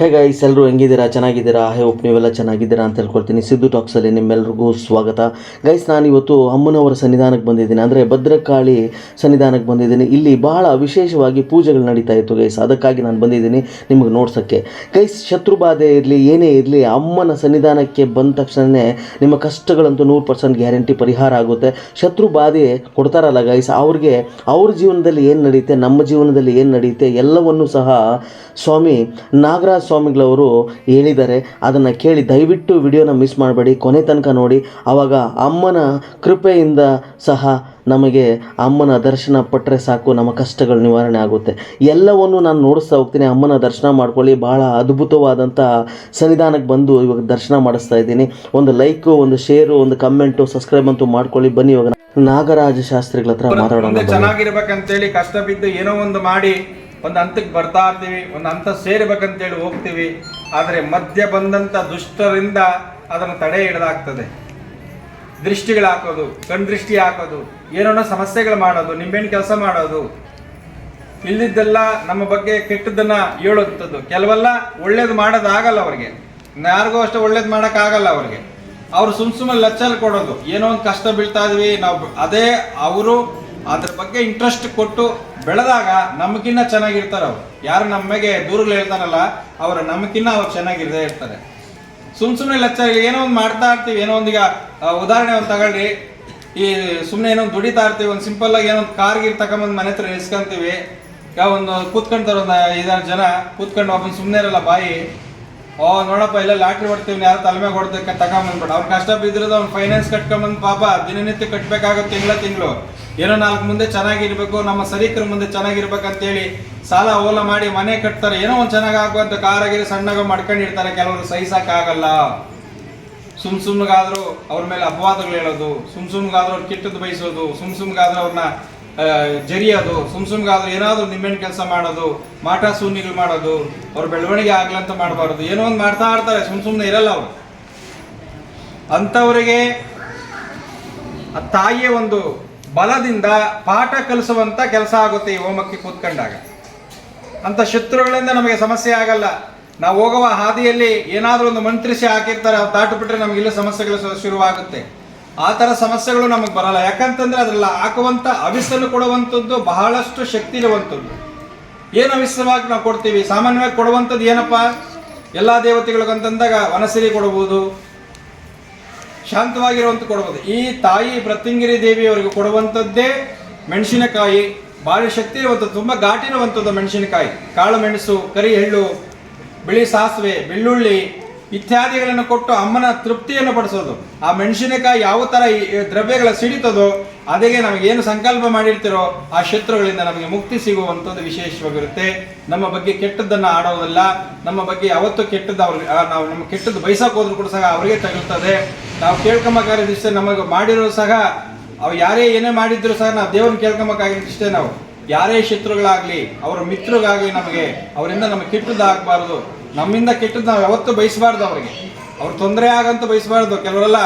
Hey guys ಎಲ್ಲರೂ ಹೆಂಗಿದ್ದೀರಾ? ಚೆನ್ನಾಗಿದ್ದೀರಾ? ಹೇ ಒಪ್ ನೀವೆಲ್ಲ ಚೆನ್ನಾಗಿದ್ದೀರಾ ಅಂತ ಹೇಳ್ಕೊಳ್ತೀನಿ ಸಿದ್ದು ಟಾಕ್ಸಲ್ಲಿ ನಿಮ್ಮೆಲ್ರಿಗೂ ಸ್ವಾಗತ. ಗೈಸ್ ನಾನು ಇವತ್ತು ಅಮ್ಮನವರ ಸನ್ನಿಧಾನಕ್ಕೆ ಬಂದಿದ್ದೀನಿ. ಅಂದರೆ ಭದ್ರಕಾಳಿ ಸನ್ನಿಧಾನಕ್ಕೆ ಬಂದಿದ್ದೀನಿ. ಇಲ್ಲಿ ಬಹಳ ವಿಶೇಷವಾಗಿ ಪೂಜೆಗಳು ನಡೀತಾ ಇತ್ತು ಗೈಸ್ ಅದಕ್ಕಾಗಿ ನಾನು ಬಂದಿದ್ದೀನಿ ನಿಮಗೆ ನೋಡ್ಸೋಕ್ಕೆ. ಗೈಸ್ ಶತ್ರುಬಾಧೆ ಇರಲಿ, ಏನೇ ಇರಲಿ, ಅಮ್ಮನ ಸನ್ನಿಧಾನಕ್ಕೆ ಬಂದ ತಕ್ಷಣವೇ ನಿಮ್ಮ ಕಷ್ಟಗಳಂತೂ ನೂರು ಪರ್ಸೆಂಟ್ ಗ್ಯಾರಂಟಿ ಪರಿಹಾರ ಆಗುತ್ತೆ. ಶತ್ರು ಬಾಧೆ ಕೊಡ್ತಾರಲ್ಲ ಗೈಸ್ ಅವ್ರಿಗೆ ಅವ್ರ ಜೀವನದಲ್ಲಿ ಏನು ನಡೆಯುತ್ತೆ ನಮ್ಮ ಜೀವನದಲ್ಲಿ ಏನು ನಡೆಯುತ್ತೆ ಎಲ್ಲವನ್ನೂ ಸಹ ಸ್ವಾಮಿ ನಾಗರಾಜ ಸ್ವಾಮಿಗಳವರು ಹೇಳಿದ್ದಾರೆ ಅದನ್ನು ಕೇಳಿ ದಯವಿಟ್ಟು ವಿಡಿಯೋನ ಮಿಸ್ ಮಾಡಬೇಡಿ. ಕೊನೆ ತನಕ ನೋಡಿ. ಆವಾಗ ಅಮ್ಮನ ಕೃಪೆಯಿಂದ ಸಹ ನಮಗೆ ಅಮ್ಮನ ದರ್ಶನ ಪಟ್ಟರೆ ಸಾಕು. ನಮ್ಮ ಕಷ್ಟಗಳು ನಿವಾರಣೆ ಆಗುತ್ತೆ. ಎಲ್ಲವನ್ನು ನಾನು ನೋಡಿಸ್ತಾ ಹೋಗ್ತೀನಿ. ಅಮ್ಮನ ದರ್ಶನ ಮಾಡ್ಕೊಳ್ಳಿ. ಭಾಳ ಅದ್ಭುತವಾದಂಥ ಸನ್ನಿಧಾನಕ್ಕೆ ಬಂದು ಇವಾಗ ದರ್ಶನ ಮಾಡಿಸ್ತಾ ಇದ್ದೀನಿ. ಒಂದು ಲೈಕು ಒಂದು ಶೇರು ಒಂದು ಕಮೆಂಟು ಸಬ್ಸ್ಕ್ರೈಬ್ ಅಂತೂ ಮಾಡ್ಕೊಳ್ಳಿ. ಬನ್ನಿ ಇವಾಗ ನಾಗರಾಜ ಶಾಸ್ತ್ರಿಗಳ ಹತ್ರ ಮಾತಾಡೋಣ ಚೆನ್ನಾಗಿರ್ಬೇಕಂತ ಹೇಳಿ ಚೆನ್ನಾಗಿರ್ಬೇಕಂತೇಳಿ ಕಷ್ಟ ಬಿದ್ದು ಏನೋ ಒಂದು ಮಾಡಿ ಒಂದು ಹಂತಕ್ಕೆ ಬರ್ತಾ ಇರ್ತೀವಿ, ಒಂದು ಹಂತ ಸೇರಬೇಕಂತೇಳಿ ಹೋಗ್ತೀವಿ. ಆದರೆ ಮಧ್ಯ ಬಂದಂಥ ದುಷ್ಟರಿಂದ ಅದನ್ನು ತಡೆ ಹಿಡಿದಾಗ್ತದೆ. ದೃಷ್ಟಿಗಳು ಹಾಕೋದು, ಕಣ್ ದೃಷ್ಟಿ ಹಾಕೋದು ಏನೋ ಸಮಸ್ಯೆಗಳು ಮಾಡೋದು, ನಿಂಬೆಹಣ್ಣು ಕೆಲಸ ಮಾಡೋದು. ಇಲ್ಲಿದ್ದೆಲ್ಲ ನಮ್ಮ ಬಗ್ಗೆ ಕೆಟ್ಟದನ್ನು ಹೇಳುವಂಥದ್ದು. ಕೆಲವೆಲ್ಲ ಒಳ್ಳೇದು ಮಾಡೋದಾಗಲ್ಲ ಅವ್ರಿಗೆ. ಯಾರಿಗೂ ಅಷ್ಟೇ ಒಳ್ಳೇದು ಮಾಡೋಕ್ಕಾಗಲ್ಲ ಅವ್ರಿಗೆ. ಅವರು ಸುಮ್ಮ ಸುಮ್ಮನೆ ಲಚ್ಚಲ್ ಕೊಡೋದು. ಏನೋ ಒಂದು ಕಷ್ಟ ಬೀಳ್ತಾ ಇದ್ವಿ, ನಾವು ಅದೇ ಅವರು ಅದ್ರ ಬಗ್ಗೆ ಇಂಟ್ರೆಸ್ಟ್ ಕೊಟ್ಟು ಬೆಳೆದಾಗ ನಮಗಿನ್ನ ಚೆನ್ನಾಗಿರ್ತಾರೆ ಅವ್ರು. ಯಾರು ನಮಗೆ ದೂರಗಳು ಹೇಳ್ತಾರಲ್ಲ, ಅವರು ನಮಗಿನ್ನ ಅವ್ರು ಚೆನ್ನಾಗಿರದೇ ಇರ್ತಾರೆ. ಸುಮ್ ಸುಮ್ಮನೆ ಲಚ್ಚ ಏನೋ ಒಂದು ಮಾಡ್ತಾ ಇರ್ತೀವಿ, ಏನೋ ಒಂದೀಗ ಉದಾಹರಣೆ ಒಂದು ತಗೊಳ್ಳಿ. ಈ ಸುಮ್ಮನೆ ಏನೋ ದುಡಿತಾ ಇರ್ತೀವಿ, ಒಂದು ಸಿಂಪಲ್ ಆಗಿ ಏನೋ ಒಂದು ಕಾರ್ ಗೀರ್ ತಗೊಂಬಂದು ಮನೆ ಹತ್ರ ನಿಲ್ಸ್ಕೊಂತೀವಿ. ಒಂದು ಕೂತ್ಕೊಂತಾರೆ ಒಂದು ಐದಾರು ಜನ, ಕೂತ್ಕೊಂಡು ಒಬ್ಬನ ಸುಮ್ಮನೆ ಇರಲ್ಲ ಬಾಯಿ. ಓ, ನೋಡಪ್ಪ, ಇಲ್ಲ ಲಾಟ್ರಿ ಹೊಡ್ತೀವಿ ಯಾರು ತಲೆ ಮೇಲೆ ಹೊಡ್ದಕ್ಕೆ ತಗೊಂಬಂದ್ಬಿಟ್ಟು ಕಷ್ಟ ಬಿದ್ದಿರೋದು ಅವ್ನು ಫೈನಾನ್ಸ್ ಕಟ್ಕೊಂಬಂದು ಪಾಪ ದಿನನಿತ್ಯ ಕಟ್ಬೇಕಾಗುತ್ತೆ ತಿಂಗಳ ತಿಂಗಳು. ಏನೋ ನಾಲ್ಕು ಮುಂದೆ ಚೆನ್ನಾಗಿರ್ಬೇಕು, ನಮ್ಮ ಸರೀಕರ ಮುಂದೆ ಚೆನ್ನಾಗಿರ್ಬೇಕಂತೇಳಿ ಸಾಲ ಓಲ ಮಾಡಿ ಮನೆ ಕಟ್ತಾರೆ. ಏನೋ ಒಂದು ಚೆನ್ನಾಗಿ ಆಗುವಂತ ಕಾರಾಗಿರಿ ಸಣ್ಣಗ ಮಾಡ್ಕೊಂಡಿರ್ತಾರೆ, ಕೆಲವರು ಸಹಿಸೋಕ್ಕಾಗಲ್ಲ. ಸುಮ್ ಸುಮ್ಗಾದ್ರೂ ಅವ್ರ ಮೇಲೆ ಅಪವಾದಗಳು ಹೇಳೋದು, ಸುಮ್ ಸುಮ್ಗಾದ್ರೂ ಅವ್ರು ಕೆಟ್ಟದ್ದು ಬಯಸೋದು, ಸುಮ್ ಸುಮ್ಗಾದ್ರೂ ಅವ್ರನ್ನ ಜರಿಯೋದು ಸುಮ್ ಸುಮ್ಗಾದ್ರೂ ಏನಾದ್ರೂ ನಿಮ್ಮೆಣ್ಣು ಕೆಲಸ ಮಾಡೋದು, ಮಾಟ ಸೂನಿಗಳು ಮಾಡೋದು, ಅವ್ರ ಬೆಳವಣಿಗೆ ಆಗ್ಲಂತ ಮಾಡಬಾರ್ದು. ಏನೋ ಒಂದು ಮಾಡ್ತಾ ಆಡ್ತಾರೆ, ಸುಮ್ ಸುಮ್ಮನೆ ಇರಲ್ಲ ಅವರು. ಅಂಥವರಿಗೆ ಆ ತಾಯಿಯ ಒಂದು ಬಲದಿಂದ ಪಾಠ ಕಲಿಸುವಂತ ಕೆಲಸ ಆಗುತ್ತೆ ಈ ಹೋಮಕ್ಕೆ ಕೂತ್ಕೊಂಡಾಗ. ಅಂತ ಶತ್ರುಗಳಿಂದ ನಮಗೆ ಸಮಸ್ಯೆ ಆಗಲ್ಲ. ನಾವು ಹೋಗುವ ಹಾದಿಯಲ್ಲಿ ಏನಾದರೂ ಒಂದು ಮಂತ್ರಿಸಿ ಹಾಕಿರ್ತಾರೆ ಅವ್ರು ದಾಟು ನಮಗೆ ಇಲ್ಲ ಸಮಸ್ಯೆಗಳು ಶುರುವಾಗುತ್ತೆ. ಆ ಥರ ಸಮಸ್ಯೆಗಳು ನಮಗೆ ಬರಲ್ಲ. ಯಾಕಂತಂದ್ರೆ ಅದರಲ್ಲಿ ಹಾಕುವಂಥ ಅವಿಸಲು ಕೊಡುವಂಥದ್ದು ಬಹಳಷ್ಟು ಶಕ್ತಿ ಇರುವಂಥದ್ದು ಏನು ಅವಿಸವಾಗಿ ನಾವು ಕೊಡ್ತೀವಿ? ಸಾಮಾನ್ಯವಾಗಿ ಕೊಡುವಂಥದ್ದು ಏನಪ್ಪ? ಎಲ್ಲ ದೇವತೆಗಳಿಗಂತಂದಾಗ ವನಸಿರಿ ಕೊಡಬಹುದು ಶಾಂತವಾಗಿರುವಂತ ಕೊಡಬಹುದು ಈ ತಾಯಿ ಪ್ರತಿಂಗಿರಿ ದೇವಿಯವರಿಗೆ ಕೊಡುವಂಥದ್ದೇ ಮೆಣಸಿನಕಾಯಿ. ಭಾರಿ ಶಕ್ತಿ ಇರುವಂಥದ್ದು ತುಂಬ ಘಾಟಿರುವಂಥದ್ದು ಮೆಣಸಿನಕಾಯಿ. ಕಾಳು ಮೆಣಸು, ಕರಿ ಎಳ್ಳು, ಬಿಳಿ ಸಾಸಿವೆ, ಬೆಳ್ಳುಳ್ಳಿ ಇತ್ಯಾದಿಗಳನ್ನು ಕೊಟ್ಟು ಅಮ್ಮನ ತೃಪ್ತಿಯನ್ನು ಪಡಿಸೋದು. ಆ ಮೆಣಸಿನಕಾಯಿ ಯಾವ ಥರ ದ್ರವ್ಯಗಳ ಸಿಡಿತದೋ ನಮಗೆ ಏನು ಸಂಕಲ್ಪ ಮಾಡಿರ್ತೀರೋ, ಆ ಶತ್ರುಗಳಿಂದ ನಮಗೆ ಮುಕ್ತಿ ಸಿಗುವಂಥದ್ದು ವಿಶೇಷವಾಗಿರುತ್ತೆ. ನಮ್ಮ ಬಗ್ಗೆ ಕೆಟ್ಟದ್ದನ್ನು ಆಡೋದಲ್ಲ. ನಮ್ಮ ಬಗ್ಗೆ ಯಾವತ್ತೂ ಕೆಟ್ಟದ್ದು ಅವ್ರಿಗೆ ನಾವು ನಮ್ಮ ಕೆಟ್ಟದ್ದು ಬಯಸಕ್ಕೆ ಹೋದ್ರು ಕೂಡ ಸಹ ಅವರಿಗೆ ತಗುಲ್ತದೆ ನಾವು ಕೇಳ್ಕೊಂಬೇಕಾಗಿದ್ದಷ್ಟೇ ನಮಗೆ ಮಾಡಿರೋ ಸಹ, ಅವು ಯಾರೇ ಏನೇ ಮಾಡಿದ್ರು ಸಹ ನಾವು ದೇವ್ರನ್ನ ಕೇಳ್ಕೊಂಬೇಕಾಗಿದ್ದಷ್ಟೇ ನಾವು. ಯಾರೇ ಶತ್ರುಗಳಾಗಲಿ, ಅವರ ಮಿತ್ರಗಾಗಲಿ ನಮಗೆ, ಅವರಿಂದ ನಮಗೆ ಕೆಟ್ಟದ್ದಾಗಬಾರ್ದು ನಮ್ಮಿಂದ ಕೆಟ್ಟದ್ದು ನಾವು ಯಾವತ್ತೂ ಬಯಸಬಾರ್ದು ಅವರಿಗೆ. ಅವ್ರು ತೊಂದರೆ ಆಗಂತ ಬಯಸಬಾರ್ದು. ಕೆಲವರೆಲ್ಲ,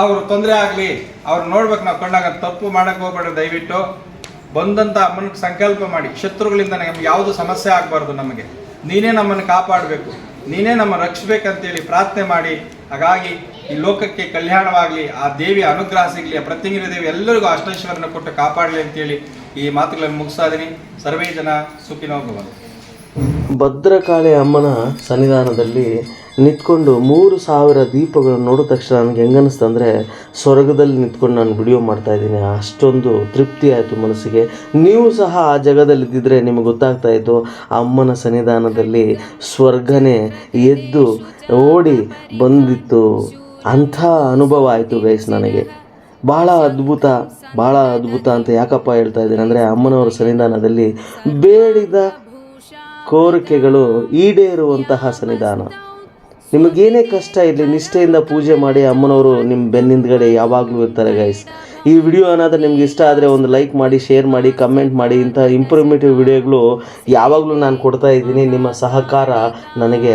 ಅವ್ರು ತೊಂದರೆ ಆಗಲಿ ಅವ್ರು ನೋಡ್ಬೇಕು ನಾವು ಕಣ್ಣಾಗ ತಪ್ಪು ಮಾಡಕ್ಕೆ ಹೋಗ್ಬೇಡ್ರಿ ದಯವಿಟ್ಟು. ಬಂದಂತ ಅಮ್ಮನ ಸಂಕಲ್ಪ ಮಾಡಿ. ಶತ್ರುಗಳಿಂದ ನಮಗೆ ಯಾವುದು ಸಮಸ್ಯೆ ಆಗಬಾರ್ದು ನಮಗೆ. ನೀನೇ ನಮ್ಮನ್ನು ಕಾಪಾಡಬೇಕು. ನೀನೇ ನಮ್ಮ ರಕ್ಷಬೇಕಂತೇಳಿ ಪ್ರಾರ್ಥನೆ ಮಾಡಿ. ಹಾಗಾಗಿ ಈ ಲೋಕಕ್ಕೆ ಕಲ್ಯಾಣವಾಗಲಿ, ಆ ದೇವಿಯ ಅನುಗ್ರಹ ಸಿಗಲಿ, ಆ ದೇವಿ ಎಲ್ಲರಿಗೂ ಅಷ್ಟೇಶ್ವರನ ಕೊಟ್ಟು ಕಾಪಾಡಲಿ ಅಂತೇಳಿ ಈ ಮಾತುಗಳನ್ನು ಮುಗಿಸ್ತಾ ಇದ್ದೀನಿ. ಸರ್ವೇ ಜನ ಸುಖಿನೋ ಭವಂತು ಭದ್ರಕಾಳಿ ಅಮ್ಮನ ಸನ್ನಿಧಾನದಲ್ಲಿ ನಿಂತ್ಕೊಂಡು ಮೂರು ಸಾವಿರ ದೀಪಗಳನ್ನು ನೋಡಿದ ತಕ್ಷಣ ನನಗೆ ಹೆಂಗನಿಸ್ತು ಅಂದರೆ ಸ್ವರ್ಗದಲ್ಲಿ ನಿಂತ್ಕೊಂಡು ನಾನು ವಿಡಿಯೋ ಮಾಡ್ತಾ ಇದ್ದೀನಿ. ಅಷ್ಟೊಂದು ತೃಪ್ತಿ ಆಯಿತು ಮನಸ್ಸಿಗೆ. ನೀವು ಸಹ ಆ ಜಾಗದಲ್ಲಿದ್ದಿದ್ರೆ ನಿಮಗೆ ಗೊತ್ತಾಗ್ತಾ ಇತ್ತು, ಅಮ್ಮನ ಸನ್ನಿಧಾನದಲ್ಲಿ ಸ್ವರ್ಗನೇ ಎದ್ದು ಓಡಿ ಬಂದಿತ್ತು. ಅಂಥ ಅನುಭವ ಆಯಿತು ಗೈಸ್ ನನಗೆ. ಭಾಳ ಅದ್ಭುತ ಭಾಳ ಅದ್ಭುತ ಅಂತ ಯಾಕಪ್ಪ ಹೇಳ್ತಾ ಇದ್ದೀನಿ ಅಂದರೆ ಅಮ್ಮನವರ ಸನ್ನಿಧಾನದಲ್ಲಿ ಬೇಡಿದ ಕೋರಿಕೆಗಳು ಈಡೇರುವಂತಹ ಸನ್ನಿಧಾನ. ನಿಮಗೇನೇ ಕಷ್ಟ ಇರಲಿ, ನಿಷ್ಠೆಯಿಂದ ಪೂಜೆ ಮಾಡಿ ಅಮ್ಮನವರು ನಿಮ್ಮ ಬೆನ್ನಿಂದಗಡೆ ಯಾವಾಗಲೂ ಇರ್ತಾರೆ ಗೈಸ್ ಈ ವಿಡಿಯೋ ಏನಾದರೂ ನಿಮ್ಗೆ ಇಷ್ಟ ಆದರೆ ಒಂದು ಲೈಕ್ ಮಾಡಿ ಶೇರ್ ಮಾಡಿ ಕಮೆಂಟ್ ಮಾಡಿ, ಇಂಥ ಇಂಪ್ರೂವ್ಮೆಂಟಿವ್ ವಿಡಿಯೋಗಳು ಯಾವಾಗಲೂ ನಾನು ಕೊಡ್ತಾ ಇದ್ದೀನಿ. ನಿಮ್ಮ ಸಹಕಾರ ನನಗೆ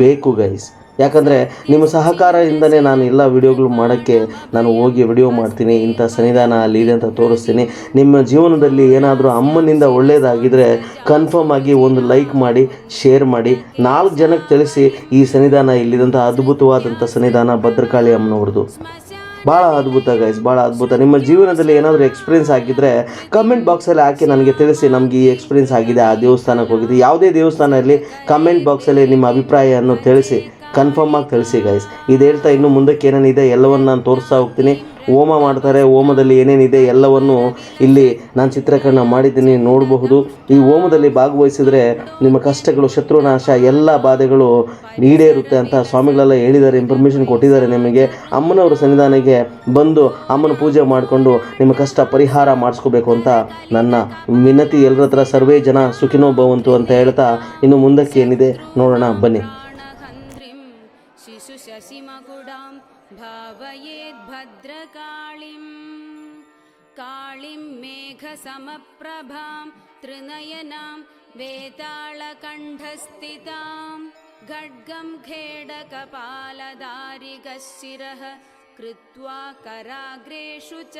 ಬೇಕು ಗೈಸ್ ಯಾಕಂದರೆ ನಿಮ್ಮ ಸಹಕಾರದಿಂದಲೇ ನಾನು ಎಲ್ಲ ವಿಡಿಯೋಗಳು ಮಾಡೋಕ್ಕೆ ನಾನು ಹೋಗಿ ವಿಡಿಯೋ ಮಾಡ್ತೀನಿ, ಇಂಥ ಸನ್ನಿಧಾನ ಅಲ್ಲಿ ಇದೆ ಅಂತ ತೋರಿಸ್ತೀನಿ. ನಿಮ್ಮ ಜೀವನದಲ್ಲಿ ಏನಾದರೂ ಅಮ್ಮನಿಂದ ಒಳ್ಳೆಯದಾಗಿದ್ದರೆ ಕನ್ಫರ್ಮ್ ಆಗಿ ಒಂದು ಲೈಕ್ ಮಾಡಿ ಶೇರ್ ಮಾಡಿ, ನಾಲ್ಕು ಜನಕ್ಕೆ ತಿಳಿಸಿ ಈ ಸನ್ನಿಧಾನ ಇಲ್ಲಿದಂಥ ಅದ್ಭುತವಾದಂಥ ಸನ್ನಿಧಾನ ಭದ್ರಕಾಳಿ ಅಮ್ಮನವ್ರದ್ದು. ಭಾಳ ಅದ್ಭುತ ಗೈಸ್ ಭಾಳ ಅದ್ಭುತ. ನಿಮ್ಮ ಜೀವನದಲ್ಲಿ ಏನಾದರೂ ಎಕ್ಸ್ಪೀರಿಯನ್ಸ್ ಆಗಿದ್ದರೆ ಕಮೆಂಟ್ ಬಾಕ್ಸಲ್ಲಿ ಹಾಕಿ ನನಗೆ ತಿಳಿಸಿ ನಮಗೆ ಈ ಎಕ್ಸ್ಪೀರಿಯನ್ಸ್ ಆಗಿದೆ, ಆ ದೇವಸ್ಥಾನಕ್ಕೆ ಹೋಗಿದ್ದು. ಯಾವುದೇ ದೇವಸ್ಥಾನ ಇರಲಿ ಕಮೆಂಟ್ ಬಾಕ್ಸಲ್ಲಿ ನಿಮ್ಮ ಅಭಿಪ್ರಾಯವನ್ನು ತಿಳಿಸಿ. ಕನ್ಫರ್ಮ್ ಆಗಿ ತಿಳಿಸಿ ಗೈಸ್ ಇದು ಹೇಳ್ತಾ ಇನ್ನು ಮುಂದಕ್ಕೆ ಏನೇನಿದೆ ಎಲ್ಲವನ್ನು ನಾನು ತೋರಿಸ್ತಾ ಹೋಗ್ತೀನಿ. ಹೋಮ ಮಾಡ್ತಾರೆ, ಹೋಮದಲ್ಲಿ ಏನೇನಿದೆ ಎಲ್ಲವನ್ನು ಇಲ್ಲಿ ನಾನು ಚಿತ್ರೀಕರಣ ಮಾಡಿದ್ದೀನಿ, ನೋಡಬಹುದು. ಈ ಹೋಮದಲ್ಲಿ ಭಾಗವಹಿಸಿದರೆ ನಿಮ್ಮ ಕಷ್ಟಗಳು ಶತ್ರುನಾಶ ಎಲ್ಲ ಬಾಧೆಗಳು ನೀಡೇ ಇರುತ್ತೆ ಅಂತ ಸ್ವಾಮಿಗಳೆಲ್ಲ ಹೇಳಿದ್ದಾರೆ ಇನ್ಫಾರ್ಮೇಷನ್ ಕೊಟ್ಟಿದ್ದಾರೆ ನಿಮಗೆ. ಅಮ್ಮನವರ ಸನ್ನಿಧಾನಕ್ಕೆ ಬಂದು ಅಮ್ಮನ ಪೂಜೆ ಮಾಡಿಕೊಂಡು ನಿಮ್ಮ ಕಷ್ಟ ಪರಿಹಾರ ಮಾಡಿಸ್ಕೋಬೇಕು ಅಂತ ನನ್ನ ವಿನತಿ. ಎಲ್ಲರ ಹತ್ರ ಸರ್ವೇ ಜನ ಸುಖಿನೋ ಬವಂತು ಅಂತ ಹೇಳ್ತಾ ಇನ್ನು ಮುಂದಕ್ಕೆ ಏನಿದೆ, ನೋಡೋಣ, ಬನ್ನಿ. शिशुशशिमकुडां भावयेद्भद्रकाळीं काळीं मेघसमप्रभां त्रिनयनां वेताळकण्ठस्थितां खड्गं खेडकपालदारिगशिरः कृत्वा कराग्रेषु च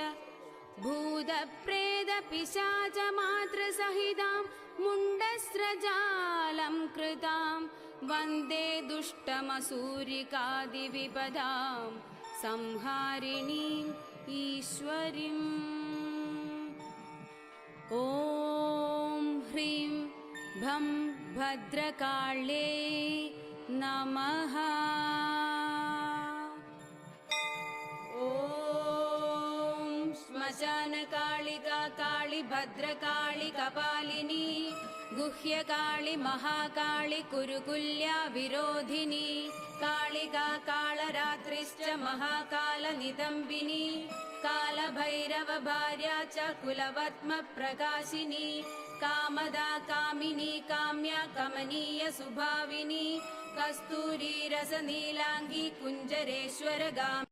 भूतप्रेतपिशाचमातृसहितां मुण्डस्रजालं कृतां वन्दे दुष्टमसूरिकादिविपदां संहारिणीम् ईश्वरीम् ॐ ह्रीं भं भद्रकाळे नमः। ॐ भद्रकाळि कपालिनी गुह्यकाळि महाकाळि कुरुकुल्या विरोधिनी काळिका कालरात्रिश्च महाकालनिदम्बिनी कालभैरवभार्या च कुलवत्मप्रकाशिनी कामदा कामिनी काम्या कमनीय सुभाविनी कस्तूरी रसनीलाङ्गी कुञ्जरेश्वरगामिनी